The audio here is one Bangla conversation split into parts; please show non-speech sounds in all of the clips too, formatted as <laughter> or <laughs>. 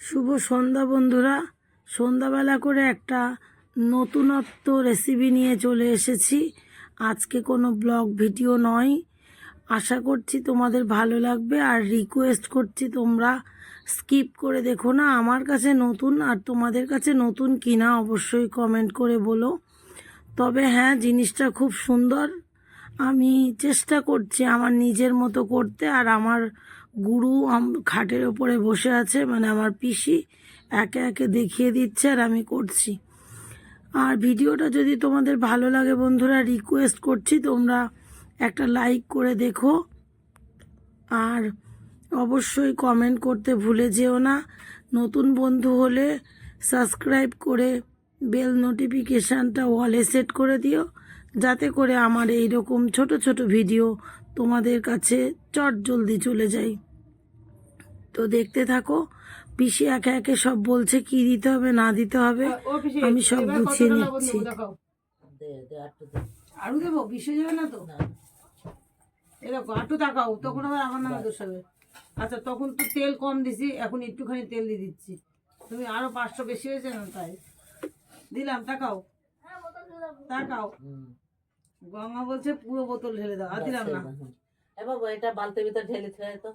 শুভ সন্ধ্যা বন্ধুরা। সন্ধ্যাবেলা করে একটা নতুনত্ব রেসিপি নিয়ে চলে এসেছি। আজকে কোনো ব্লগ ভিডিও নয়। আশা করছি তোমাদের ভালো লাগবে আর রিকোয়েস্ট করছি তোমরা স্কিপ করে দেখো না। আমার কাছে নতুন আর তোমাদের কাছে নতুন কিনা অবশ্যই কমেন্ট করে বলো। তবে হ্যাঁ জিনিসটা খুব সুন্দর। আমি চেষ্টা করছি আমার নিজের মতো করতে, আর আমার গুরু খাটের ওপরে বসে আছে মানে আমার পিসি একে একে দেখিয়ে দিচ্ছে আর আমি করছি। আর ভিডিওটা যদি তোমাদের ভালো লাগে বন্ধুরা রিকোয়েস্ট করছি তোমরা একটা লাইক করে দেখো। আর অবশ্যই কমেন্ট করতে ভুলে যেও না। নতুন বন্ধু হলে সাবস্ক্রাইব করে বেল নোটিফিকেশানটা ওয়ালে সেট করে দিও। যাতে করে আমার এই রকম ছোট ছোট ভিডিও তোমাদের কাছে চট জলদি চলে যায়। তো দেখতে থাকো পিসি একে একে সব বলছে কি দিতে হবে না দিতে হবে। আমি সব গুছিয়ে নিচ্ছি। আরু দেবো? বিষে যাবে না তো? এরকম আটু তাকাও তখন আবার আমার নামে দোষ হবে। আচ্ছা তখন তো তেল কম দিছি এখন একটুখানি তেল দিয়ে দিচ্ছি। তুমি আরও পাঁচশো বেশি হয়েছে না তাই? দিলাম তাকাও তাকাও। গঙ্গা বলছে পুরো বোতল ঢেলে দাও আর দিলাম না। এ বাবু এটা বালতির ভিতর ঢেলে থয়ে তো।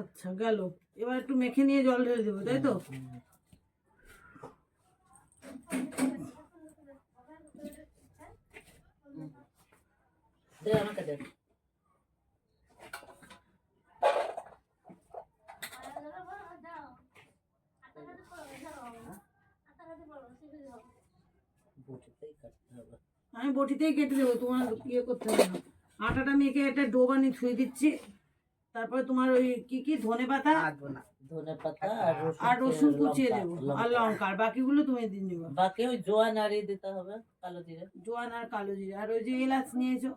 আচ্ছা গেল। এবার একটু মেখে নিয়ে জল ঢেলে দেবো তাই তো? দে আমাকে দে। বটিতেই কাটতে হবে। আমি বটিতেই কেটে দেবো তোমার ইয়ে করতে হবে না। আটাটা মেখে একটা ডো বানিয়ে ছুঁয়ে দিচ্ছি। তারপরে তোমার ওই কি কি ধনে পাতা? ধনে পাতা আর রসুন কুচিয়ে দেবো আর লঙ্কা আর বাকিগুলো তুমি দিয়ে নেব বাকি ওই জোয়া নাড়িয়ে দিতে হবে কালো জিরে। জোয়ান আর কালো জিরে আর ওই যে এলাচ নিয়েছো?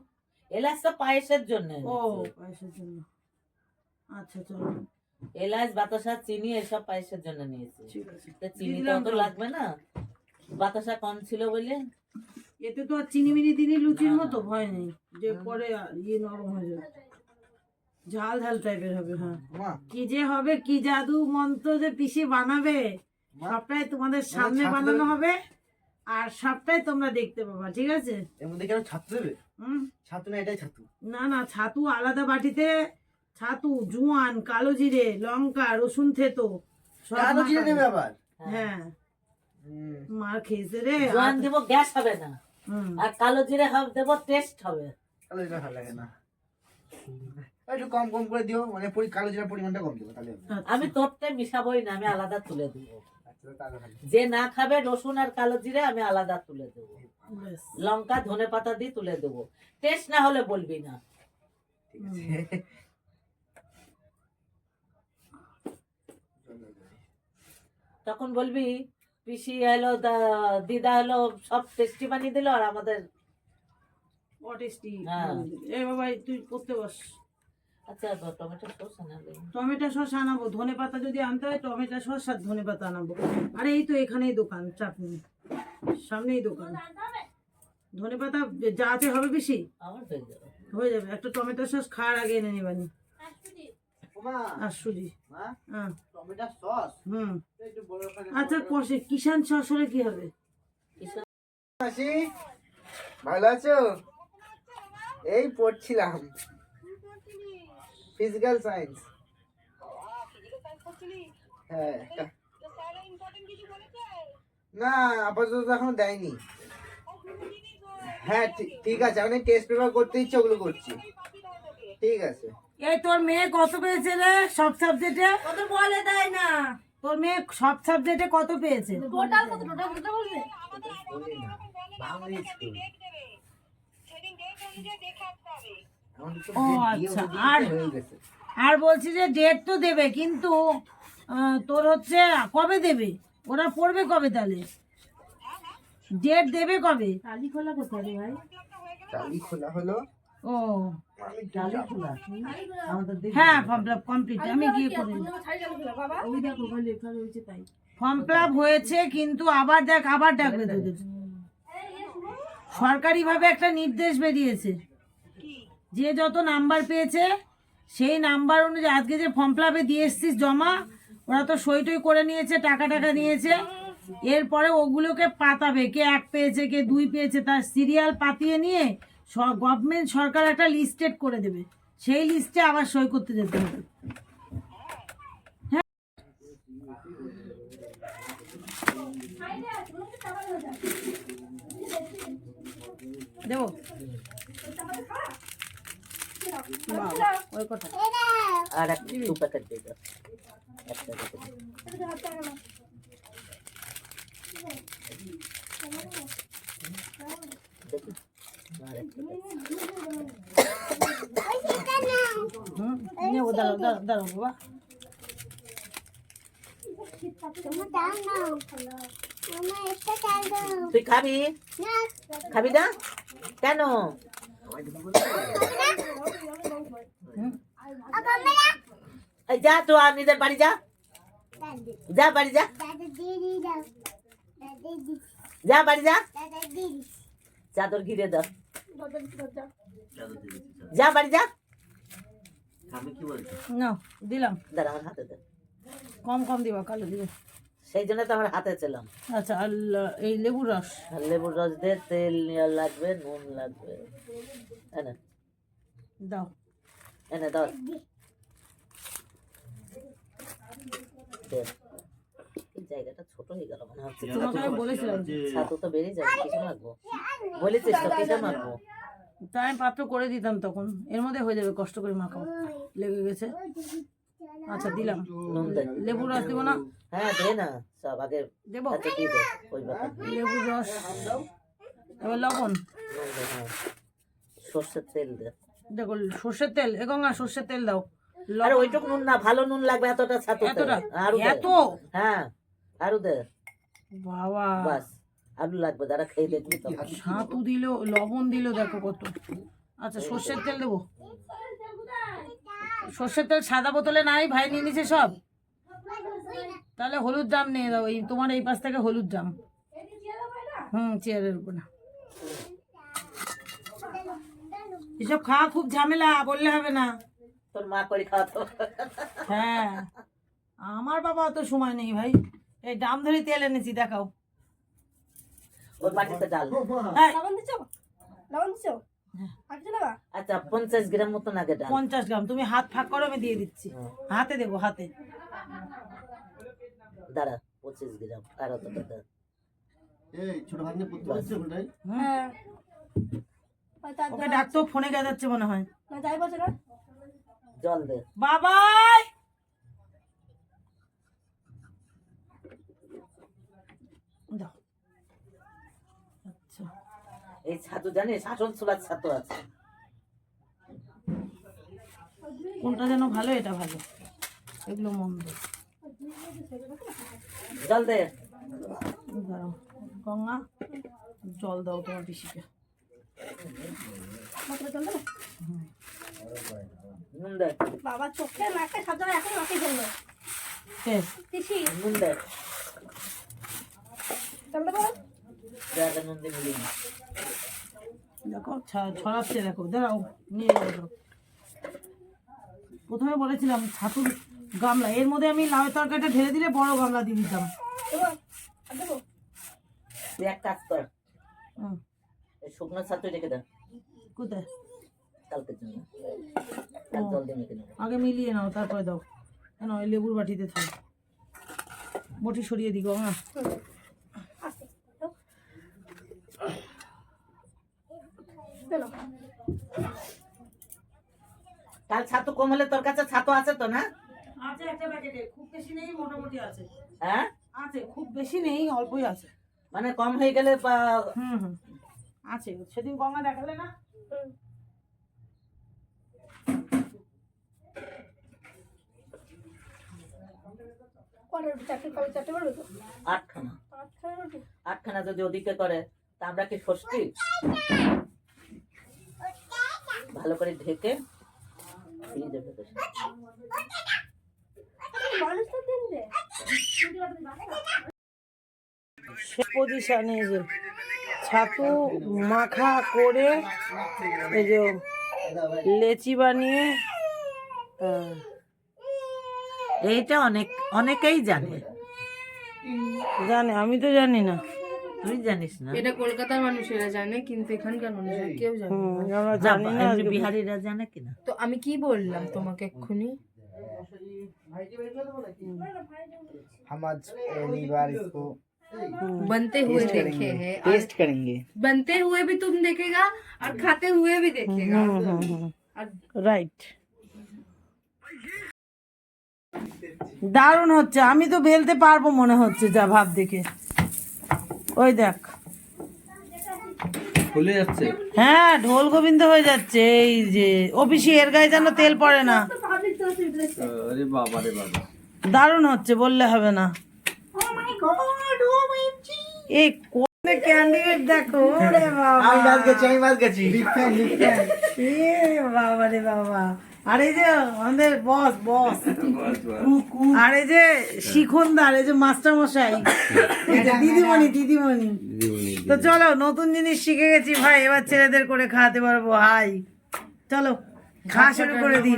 এলাচ তো পায়েসের জন্য ও। পয়সার জন্য। আচ্ছা চলো। এলাচ বাতাসা চিনি এসব পায়েসের জন্য নিয়েছি। চিনি তো। লাগবে না? বাতাসা কম ছিল বলে। এতে তো আর চিনি মিনি দিনই লুচির মতো ভয় নেই যে পরে ইয়ে নরম হয়ে যাবে। ঝাল ঝাল টাইপের হবে হ্যাঁ। কি যে হবে কি জাদু মন্ত্র যে পিসি বানাবে সবটাই তোমাদের সামনে বানানো হবে আর সবটাই তোমরা দেখতে পাবা ঠিক আছে? এর মধ্যে কেন ছাতু দেবে? হুম। ছাতু না এটাই ছাতু? না না ছাতু আলাদা বাটিতে ছাতু জোয়ান কালো জিরে লঙ্কা রসুন থেতো কালো জিরে দেবে আবার? হ্যাঁ। মার খেয়েছে রে জোয়ান দেবো গ্যাস হবে না। আর কালো জিরে হবে দেবো টেস্ট হবে। কালো জিরা ভালো লাগে না। একটু কম কম করে দিও মানে পরি কালো জিরার পরিমাণটা কম দিও তাহলে আচ্ছা। আমি তোরটাই মিশাবোই না আমি আলাদা তুলে দেবো। আচ্ছা। যে না খাবে রসুন আর কালো জিরে আমি আলাদা তুলে দেবো। লঙ্কা ধনে পাতা দিয়ে তুলে দেবো। টেস্ট না হলে বলবি না। তখন বলবি পিসি এলো দিদা এলো সব টেস্টি বানিয়ে দিল আর আমাদের হ্যাঁ। বাবা তুই করতে বস। আচ্ছা টমেটো সস আনালে টমেটো সস আনাবো ধনে পাতা যদি আনতে হয় টমেটো সস আর ধনে পাতা আনাবো। আরে এই তো এখানেই দোকান চাটনি। সামনেই দোকান। ধনে পাতা যা হবে বেশি? হয়ে যাবে। একটা টমেটো সস খাওয়ার আগে এনে নিবানি। আর সুজি হুম। আচ্ছা কষে কিষান সস হলে কি হবে? কিসের মাসি ভালো আছো? এই পড়ছিলাম। ফিজিক্যাল সায়েন্স হ্যাঁ না আপাতত এখনও দেয়নি। হ্যাঁ ঠিক- ঠিক আছে আমি টেস্ট পেপার করতে ইচ্ছে ওগুলো করছি। ঠিক আছে। এই তোর মেয়ে কত পেয়েছে রে সব সাবজেক্টে? কত বলে দেয় না। তোর মেয়ে সব সাবজেক্টে কত পেয়েছে? বলি না বাংলা স্কুল আমাদের ও, আচ্ছা, আর- হয়ে। আর বলছি যে ডেট তো দেবে কিন্তু তোর হচ্ছে কবে দেবে? ওরা পড়বে কবে তাহলে? ডেট দেবে কবে? কালি খোলা কোথায় ভাই? টালি খোলা হলো ও। হ্যাঁ ফর্ম ফিল কমপ্লিট আমি গিয়ে করে ফর্ম ফিল হয়েছে কিন্তু আবার দেখ আবার ডাকবে তোদের সরকারিভাবে একটা নির্দেশ বেরিয়েছে। যে যত নাম্বার পেয়েছে সেই নাম্বার অনুযায়ী আজকে যে ফর্ম ফিলাপে দিয়ে এসছিস জমা ওরা তো সই টই করে নিয়েছে টাকা টাকা নিয়েছে। এরপরে ওগুলোকে পাতাবে কে এক পেয়েছে কে দুই পেয়েছে তার সিরিয়াল পাতিয়ে নিয়ে গভর্নমেন্ট সরকার একটা লিস্টেড করে দেবে। সেই লিস্টে আবার সই করতে যেতে হবে। দেবো দেখি আর একটা হুম নেব দাঁড়াও দাঁড়াও দাঁড়াও বাবা তুই খাবি খাবি না কেন হুম এই যা তো আর নিজের বাড়ি যা যা বাড়ি যা যা বাড়ি যা চাদর ঘিরে দাও যা বাড়ি যা নাও দিলাম। দাঁড়া আমার হাতে দে। কম কম দিবা কালো দিবে। সেই জন্য তো আমার হাতে ছিলাম। আচ্ছা আর এই লেবুর রস? আর লেবুর রস দে তেল নেওয়া লাগবে নুন লাগবে। এনে দাও। এনে দাও। জায়গাটা ছোট হয়ে গেল মনে হচ্ছে। তোমাকে বলেছিলাম। ছাতু তো বেরিয়ে যাবে কিছু মাখবো। বলেছিস তো কিসে মাখবো। তাই আমি পাত্র করে দিতাম তখন। এর মধ্যে হয়ে যাবে কষ্ট করে মাখাও। লেগে গেছে। আচ্ছা দিলাম। নুন দে লেবুর রস দেবো না? হ্যাঁ দে না। সব আগে দেবো। আচ্ছা লেবুর রস। এবার লবণ। সর্ষের তেল দে। দেখো সর্ষের তেল। এ গঙ্গা সর্ষের তেল দাও। আরে ওইটুকু নুন না ভালো নুন লাগবে এতটা ছাতু এতটা? আরও এত? হ্যাঁ আরও দে। বাবা। বাস। আলু লাগবে দাঁড়া খেয়ে দেখবি তো ছাতু দিল লবণ দিল দেখো কত। আচ্ছা সর্ষের তেল দেবো? সর্ষের তেল সাদা বোতলে নাই ভাই নিয়ে নিছে সব? তাহলে হলুদ জাম নিয়ে দাও এই তোমার এই পাশ থেকে হলুদ জাম। হুম চেয়ারের উপর। না এসব খাওয়া খুব ঝামেলা বললে হবে না। তোর মা করে খাওয়াতো। হ্যাঁ। আমার বাবা অত সময় নেই ভাই। এই ডাম ধরে তেল এনেছি দেখাও। ওর মাটিতে ডাল। হ্যাঁ, আর নেবা? আচ্ছা পঞ্চাশ গ্রাম মতন আগে ডাল। পঞ্চাশ গ্রাম। তুমি হাত ফাঁক করো আমি দিয়ে দিচ্ছি। হাতে দেবো হাতে। দাঁড়া পঁচিশ গ্রাম। আর অতটা দে। এই ছোট ভাগ্নে পুত্র আছে ওটাই হ্যাঁ। ওকে ডাকতেও ফোনে মনে হয়। না যাই বলছে না। জল দে। বাবাই দাও আচ্ছা এই ছাতু জানিস আসল ছোলার ছাতু আছে। কোনটা যেন ভালো এটা ভালো। এগুলো মন্দ। জল দে। গঙ্গা জল দাও তোমার পিসিকে। বাবা চোখে নাকে জায়গায় এখন নাকে জন্য? তিসি নুন দে। চলবে বলো দেখো ছা- ছড়াচ্ছে দেখো দাঁড়াও নিয়ে যাও প্রথমে বলেছিলাম ছাতুর গামলা এর মধ্যে আমি লাউ তরকারিটা ঢেলে দিলে বড় গামলা দিয়ে দিতাম। দেবো আর দেবো এক কাজ কর। শুকনো ছাতু রেখে দে। কোথায়? কালকের জন্য। জল দিয়ে মেখে নেব। আগে মিলিয়ে নাও তারপরে দাও। কেন ওই লেবুর বাটিতে থাক। বটি সরিয়ে দিই গঙ্গা আস্তে দাও। চলো কাল ছাতু কম হলে তোর কাছে ছাতু আছে তো না? আছে একটা প্যাকেটে খুব বেশি নেই মোটামুটি আছে। হ্যাঁ? আছে খুব বেশি নেই অল্পই আছে। মানে কম হয়ে গেলে হুম হুম আছে সেদিন গঙ্গা দেখালে না? আটখানা। আটখানা যদি ওদিকে করে তা আমরা কি ষষ্ঠী? ভালো করে ঢেকে ফ্রিজে পজিশনে যে ছাতু মাখা করে এই যে লেচি বানিয়ে হ্যাঁ। এইটা অনেক অনেকেই জানে। জানে আমি তো জানি না। তুই জানিস না এটা কলকাতার মানুষেরা জানে কিন্তু এখানকার মানুষেরা কেউ জানে না। হুম, আমরা না, জানি না এমনি বিহারিরা জানে কিনা তো আমি কি বললাম তোমাকে এক্ষুনি हम आज पहली बार इसको बनते हुए देखे हैं और टेस्ट करेंगे बनते हुए भी तुम देखेगा और खाते हुए भी देखेगा और রাইট দারুণ হচ্ছে আমি তো বেলতে পারবো মনে হচ্ছে যা ভাব দেখে ওই দেখ। খুলে যাচ্ছে। হ্যাঁ ঢোল গোবিন্দ হয়ে যাচ্ছে এই যে অফিসি এর গায়ে যেন তেল পড়ে না। আরে বাবা রে বাবা। দারুণ হচ্ছে বললে হবে না। এই কোনে ক্যান্ডিডেট দেখো ওরে বাবা। আমি বাদ গেছি আমি বাদ গেছি। এ বাবা রে বাবা। আর এই যে আমাদের বস বস। <laughs> আর এই যে আর এই যে মাস্টার মশাই <laughs> এই যে দিদিমণি দিদিমণি। তো চলো নতুন জিনিস শিখে গেছি ভাই। এবার ছেলেদের করে খাওয়াতে পারব। হাই। চলো খাওয়া শুরু করে দিই।